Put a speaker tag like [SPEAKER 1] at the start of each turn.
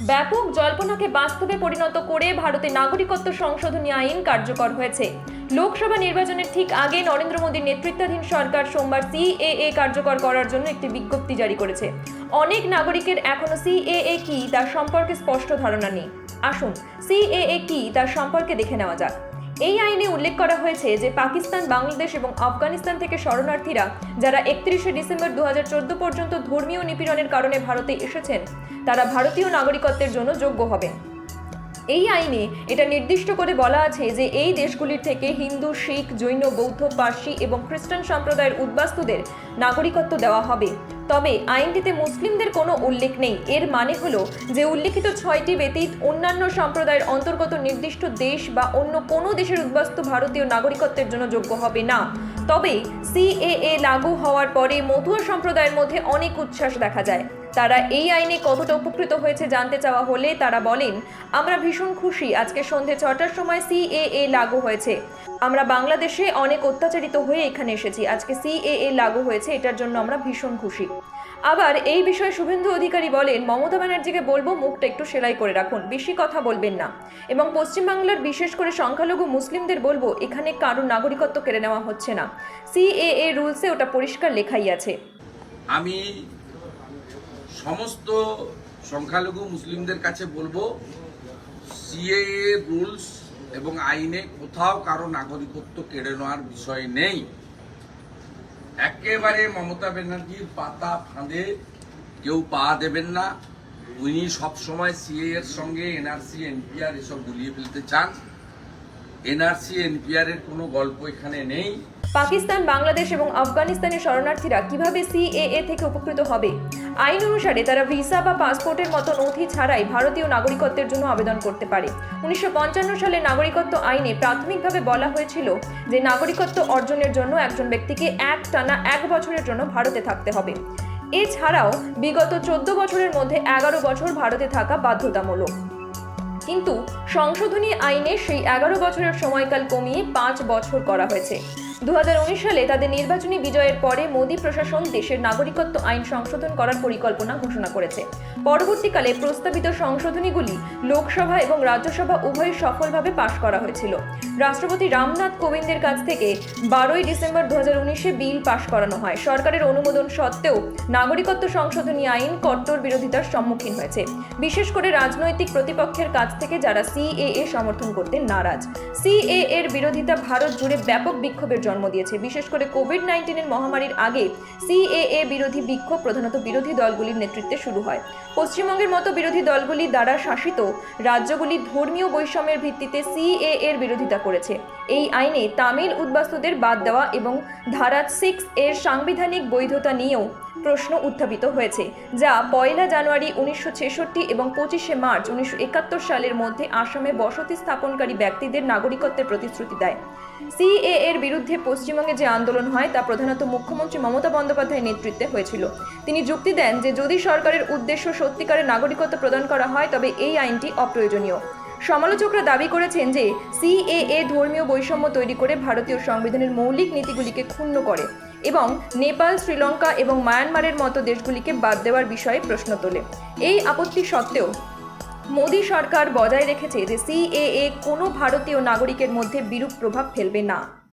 [SPEAKER 1] ব্যাপক জল্পনাকে বাস্তবে পরিণত করে ভারতে নাগরিকত্ব সংশোধনী আইন কার্যকর হয়েছে। লোকসভা নির্বাচনের ঠিক আগে নরেন্দ্র মোদীর নেতৃত্বাধীন সরকার সোমবার সিএএ কার্যকর করার জন্য একটি বিজ্ঞপ্তি জারি করেছে। অনেক নাগরিকের এখনও সিএএ কি তার সম্পর্কে স্পষ্ট ধারণা নেই। আসুন, সিএএ কি তার সম্পর্কে দেখে নেওয়া যাক। এই আইনে উল্লেখ করা হয়েছে যে পাকিস্তান, বাংলাদেশ এবং আফগানিস্তান থেকে শরণার্থীরা যারা একত্রিশে ডিসেম্বর দু হাজার চোদ্দ পর্যন্ত ধর্মীয় নিপীড়নের কারণে ভারতে এসেছেন, তারা ভারতীয় নাগরিকত্বের জন্য যোগ্য হবেন। এই আইনে এটা নির্দিষ্ট করে বলা আছে যে এই দেশগুলির থেকে হিন্দু, শিখ, জৈন, বৌদ্ধ, পার্সি এবং খ্রিস্টান সম্প্রদায়ের উদ্বাস্তুদের নাগরিকত্ব দেওয়া হবে। তবে আইনটিতে মুসলিমদের কোনো উল্লেখ নেই। এর মানে হলো যে উল্লেখিত ছয়টি ব্যতীত অন্যান্য সম্প্রদায়ের অন্তর্গত নির্দিষ্ট দেশ বা অন্য কোনো দেশের উদ্বাস্তু ভারতীয় নাগরিকত্বের জন্য যোগ্য হবে না। তবে সিএএ লাগু হওয়ার পরে মতুয়া সম্প্রদায়ের মধ্যে অনেক উচ্ছ্বাস দেখা যায়। তারা এই আইনে কতটা উপকৃত হয়েছে জানতে চাওয়া হলে তারা বলেন, আমরা ভীষণ খুশি। আজকে সন্ধে ছটার সময় সিএএ লাগু হয়েছে। আমরা বাংলাদেশে অনেক অত্যাচারিত হয়ে এখানে এসেছি। আজকে সিএএ লাগু হয়েছে। এটার জন্য আমরা ভীষণ খুশি। আবার এই বিষয়ে শুভেন্দু অধিকারী বলেন, মমতা ব্যানার্জিকে বলব মুখটা একটু সেলাই করে রাখুন। বেশি কথা বলবেন না। এবং পশ্চিমবাংলার বিশেষ করে সংখ্যালঘু মুসলিমদের বলব, এখানে কারোর নাগরিকত্ব কেড়ে নেওয়া হচ্ছে না। সিএএ রুলসে ওটা পরিষ্কার লেখাই আছে।
[SPEAKER 2] আমি সমস্ত সংখ্যালঘু মুসলিমদের কাছে বলব সিএএ রুলস এবং আইনে কোথাও কারও নাগরিকত্ব কেড়ে নেওয়ার বিষয় নেই। একেবারে মমতা ব্যানার্জির পাতা ফাঁদে কেউ পা দেবেন না। উনি সবসময় সিএ এর সঙ্গে এনআরসি এনপিআর এসব গুলিয়ে ফেলতে চান। এনআরসি এনপিআর এর কোনো গল্প এখানে নেই।
[SPEAKER 1] পাকিস্তান, বাংলাদেশ এবং আফগানিস্তানের শরণার্থীরা কীভাবে সিএএ থেকে উপকৃত হবে? আইন অনুসারে তারা ভিসা বা পাসপোর্টের মতো নথি ছাড়াই ভারতীয় নাগরিকত্বের জন্য আবেদন করতে পারে। উনিশশো পঞ্চান্ন সালে নাগরিকত্ব আইনে প্রাথমিকভাবে বলা হয়েছিল যে নাগরিকত্ব অর্জনের জন্য একজন ব্যক্তিকে এক টানা এক বছরের জন্য ভারতে থাকতে হবে। এছাড়াও বিগত চোদ্দ বছরের মধ্যে এগারো বছর ভারতে থাকা বাধ্যতামূলক। কিন্তু সংশোধনী আইনে সেই এগারো বছরের সময়কাল কমিয়ে পাঁচ বছর করা হয়েছে। দু হাজার উনিশ সালে তাদের নির্বাচনী বিজয়ের পরে মোদী প্রশাসন দেশের নাগরিকত্ব আইন সংশোধন করার পরিকল্পনা ঘোষণা করেছে। পরবর্তীকালে প্রস্তাবিত সংশোধনীগুলি লোকসভা এবং রাজ্যসভা উভয় সফলভাবে পাশ করা হয়েছিল। রাষ্ট্রপতি রামনাথ কোবিন্দের কাছ থেকে বারোই ডিসেম্বর দু বিল পাশ করানো হয়। সরকারের অনুমোদন সত্ত্বেও নাগরিকত্ব সংশোধনী আইন কট্টর বিরোধিতার সম্মুখীন হয়েছে। বিশেষ করে রাজনৈতিক প্রতিপক্ষের কাছ থেকে যারা সিএএ সমর্থন করতে নারাজ। সিএ এর বিরোধিতা ভারত জুড়ে ব্যাপক বিক্ষোভের জন্ম দিয়েছে। বিশেষ করে কোভিড নাইন্টিনের মহামারীর আগে সিএএ বিরোধী বিক্ষোভ প্রধানত বিরোধী দলগুলির নেতৃত্বে শুরু হয়। পশ্চিমবঙ্গের মতো বিরোধী দলগুলি দ্বারা শাসিত রাজ্যগুলি ধর্মীয় বৈষম্যের ভিত্তিতে সিএ এর বিরোধিতা করেছে। এই আইনে তামিল উদ্বাস্তুদের বাদ দেওয়া এবং ধারা সিক্স এর সাংবিধানিক বৈধতা নিয়েও প্রশ্ন উত্থাপিত হয়েছে, যা পয়লা জানুয়ারি উনিশশো ছেষট্টি এবং পঁচিশে মার্চ উনিশশো একাত্তর সালের মধ্যে আসামে বসতি স্থাপনকারী ব্যক্তিদের নাগরিকত্বের প্রতিশ্রুতি দেয়। সিএ এর বিরুদ্ধে পশ্চিমবঙ্গে যে আন্দোলন হয়, তা প্রধানত মুখ্যমন্ত্রী মমতা বন্দ্যোপাধ্যায়ের নেতৃত্বে হয়েছিল। তিনি যুক্তি দেন যে, যদি সরকারের উদ্দেশ্য সত্যিকারের নাগরিকত্ব প্রদান করা হয়, তবে এই আইনটি অপ্রয়োজনীয়। সমালোচকরা দাবি করেছেন যে, সিএএ ধর্মীয় বৈষম্য তৈরি করে ভারতীয় সংবিধানের মৌলিক নীতিগুলিকে ক্ষুণ্ণ করে। এবং নেপাল, শ্রীলঙ্কা এবং মায়ানমারের মতো দেশগুলিকে বাদ দেওয়ার বিষয়ে প্রশ্ন তোলে। এই আপত্তি সত্ত্বেও মোদী সরকার বজায় রেখেছে যে, সিএএ কোনো ভারতীয় নাগরিকের মধ্যে বিরূপ প্রভাব ফেলবে না।